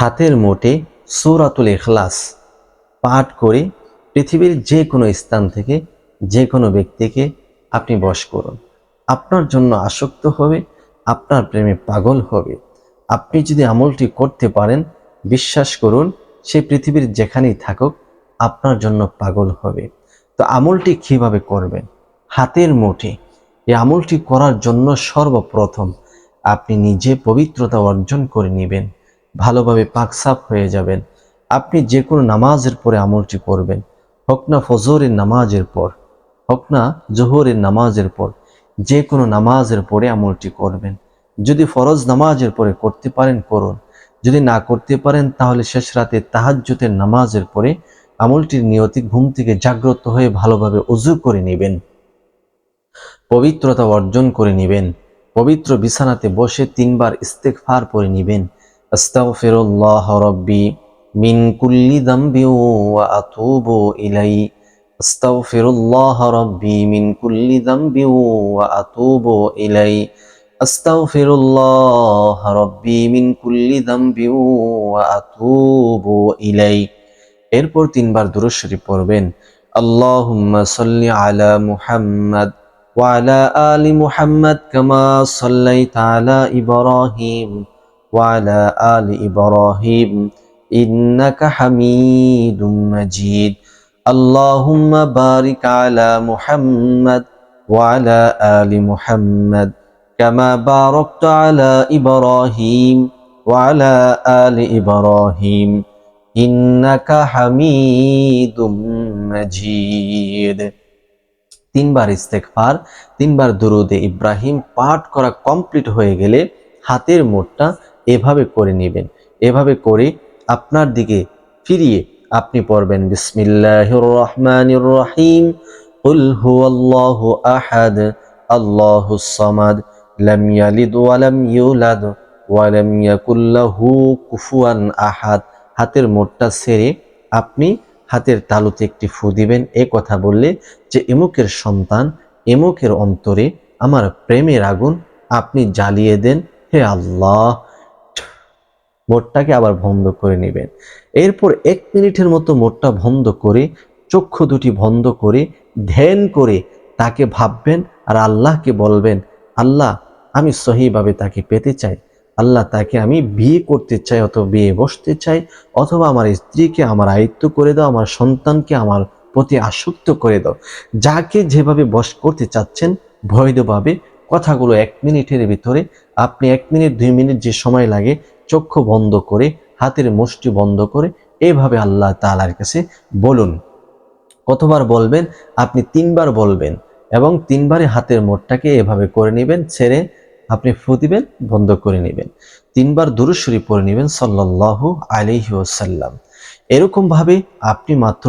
হাতের মোটে সৌরাতুল এখলাস পাঠ করে পৃথিবীর যে কোনো স্থান থেকে যে কোনো ব্যক্তিকে আপনি বশ করুন। আপনার জন্য আসক্ত হবে, আপনার প্রেমে পাগল হবে। আপনি যদি আমলটি করতে পারেন, বিশ্বাস করুন, সে পৃথিবীর যেখানেই থাকুক, আপনার জন্য পাগল হবে। তো আমলটি কীভাবে করবেন? হাতের মুঠে এই আমলটি করার জন্য সর্বপ্রথম আপনি নিজে পবিত্রতা অর্জন করে নেবেন। ভালোভাবে পাকসাফ হয়ে যাবেন। আপনি যে কোনো নামাজের পরে আমলটি করবেন। হোক না ফজরের নামাজের পর, হোক না জোহরের নামাজের পর যে কোনো নামাজের পরে আমলটি করবেন। যদি ফরজ নামাজের পরে করতে পারেন, করুন। যদি না করতে পারেন, তাহলে শেষ রাতে তাহাজ্জুতের নামাজের পরে আমলটির নিয়তি ঘুম থেকে জাগ্রত হয়ে ভালোভাবে অজু করে নেবেন। পবিত্রতা অর্জন করে নেবেন। পবিত্র বিছানাতে বসে তিনবার ইস্তেকফার পরে নেবেন। আস্তাগফিরুল্লাহ রব্বি মিন কুল্লি দামবি ওয়া আতুবু ইলাই আস্তাগফিরুল্লাহ রব্বি মিন কুল্লি দামবি ওয়া আতুবু ইলাই আস্তাগফিরুল্লাহ রব্বি মিন কুল্লি দামবি ওয়া আতুবু ইলাই এরপর তিনবার দুরূদ শরীফ পড়বেন আল্লাহুম্মা সাল্লি আলা মুহাম্মাদ وعلى آل محمد كما صليت على إبراهيم وعلى آل إبراهيم إنك حميد مجيد اللهم بارك على محمد وعلى آل محمد كما باركت على إبراهيم وعلى آل إبراهيم إنك حميد مجيد তিনবার ইস্তেকফার তিনবার দুরুদে ইব্রাহিম পাঠ করা কমপ্লিট হয়ে গেলে হাতের মোটটা এভাবে করে নেবেন এভাবে করে আপনার দিকে ফিরিয়ে আপনি পড়বেন বিসমিল্লাহির রহমানির রহিম قل هو الله أحد الله الصمد لم يلد ولم يولد ولم يكن له كفوا أحد হাতের মোটটা ছেড়ে আপনি হাতের তালুতে একটি ফু দিবেন এ কথা বললে যে এমুকের সন্তান এমুকের অন্তরে আমার প্রেমের আগুন আপনি জ্বালিয়ে দেন হে আল্লাহ মোটটাকে আবার বন্ধ করে নেবেন। এরপর এক মিনিটের মতো মোটটা বন্ধ করে, চক্ষু দুটি বন্ধ করে, ধ্যান করে তাকে ভাববেন আর আল্লাহকে বলবেন, আল্লাহ, আমি সহিভাবে তাকে পেতে চাই। আল্লাহ তাকে আমি বিয়ে করতে চাই অথবা বিয়ে বসতে চাই অথবা আমার স্ত্রীকে আমার আয়ত্ত করে দাও, আমার সন্তানকে আমার প্রতি আসক্ত করে দাও। যাকে যেভাবে বস করতে চাচ্ছেন, বৈধভাবে কথাগুলো এক মিনিটের ভিতরে, আপনি এক মিনিট, দুই মিনিট যে সময় লাগে চক্ষু বন্ধ করে, হাতের মুষ্টি বন্ধ করে এভাবে আল্লাহ তালার কাছে বলুন। কতবার বলবেন? আপনি তিনবার বলবেন এবং তিনবারে হাতের মোটটাকে এভাবে করে নেবেন, ছেড়ে আপনি ফু দিবেন, বন্ধ করে নেবেন। তিনবার দুরুশ্বরী পরে নেবেন সাল্লাহ আলহি ওসাল্লাম এরকমভাবে আপনি মাত্র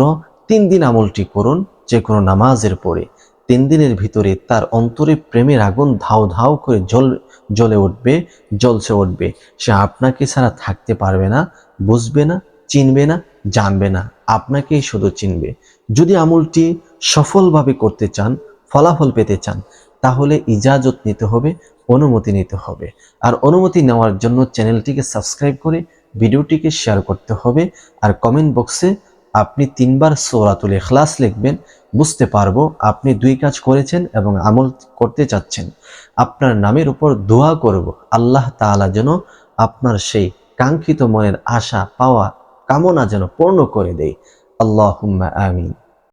তিন দিন আমলটি করুন, যে কোনো নামাজের পরে। তিন দিনের ভিতরে তার অন্তরে প্রেমের আগুন ধাও ধাও করে জল জ্বলে উঠবে জলসে উঠবে। সে আপনাকে ছাড়া থাকতে পারবে না, বুঝবে না, চিনবে না, জানবে না। আপনাকেই শুধু চিনবে। যদি আমলটি সফলভাবে করতে চান, ফলাফল পেতে চান, তাহলে ইজাজত নিতে হবে, অনুমতি নিতে হবে। আর অনুমতি নেওয়ার জন্য চ্যানেলটিকে সাবস্ক্রাইব করে ভিডিওটিকে শেয়ার করতে হবে। আর কমেন্ট বক্সে আপনি তিনবার সৌরাতুল এখলাস লিখবেন, বুঝতে পারব আপনি দুই কাজ করেছেন এবং আমল করতে চাচ্ছেন। আপনার নামের উপর দোয়া করব। আল্লাহ তালা যেন আপনার সেই কাঙ্ক্ষিত মনের আশা, পাওয়া, কামনা যেন পূর্ণ করে দেয়। আল্লাহ আমিন।